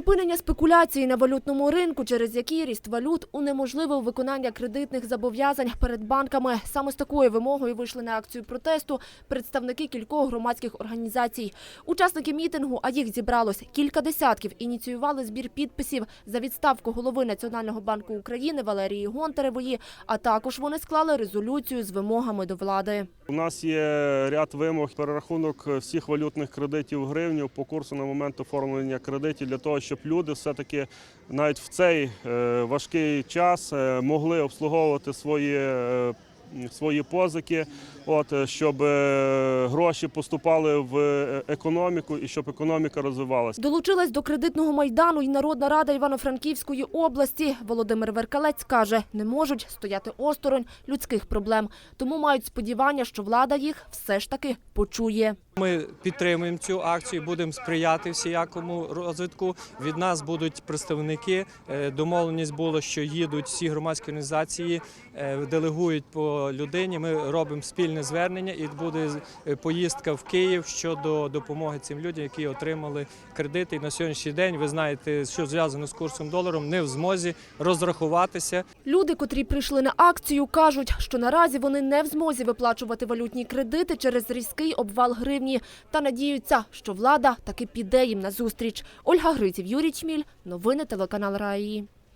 Припинення спекуляції на валютному ринку, через які ріст валют унеможливив виконання кредитних зобов'язань перед банками. Саме з такою вимогою вийшли на акцію протесту представники кількох громадських організацій. Учасники мітингу, а їх зібралось кілька десятків, ініціювали збір підписів за відставку голови Національного банку України Валерії Гонтаревої, а також вони склали резолюцію з вимогами до влади. У нас є ряд вимог перерахунок всіх валютних кредитів гривню по курсу на момент оформлення кредитів для того, щоб люди все-таки навіть в цей е, важкий час е, могли обслуговувати свої. е, Свої позики, от щоб гроші поступали в економіку і щоб економіка розвивалася. Долучилась до кредитного майдану і Народна рада Івано-Франківської області. Володимир Веркалець каже, не можуть стояти осторонь людських проблем, тому мають сподівання, що влада їх все ж таки почує. Ми підтримуємо цю акцію, будемо сприяти всіякому розвитку. Від нас будуть представники. Е, Домовленість було, що їдуть всі громадські організації, е, делегують по людині. Ми робимо спільне звернення, і буде е, поїздка в Київ щодо допомоги цим людям, які отримали кредити. І на сьогоднішній день ви знаєте, що зв'язано з курсом доларом, не в змозі розрахуватися. Люди, котрі прийшли на акцію, кажуть, що наразі вони не в змозі виплачувати валютні кредити через різкий обвал гривні та надіються, що влада таки піде їм назустріч. Ольга Гриців, Юрій Чміль. Новини телеканал Раї.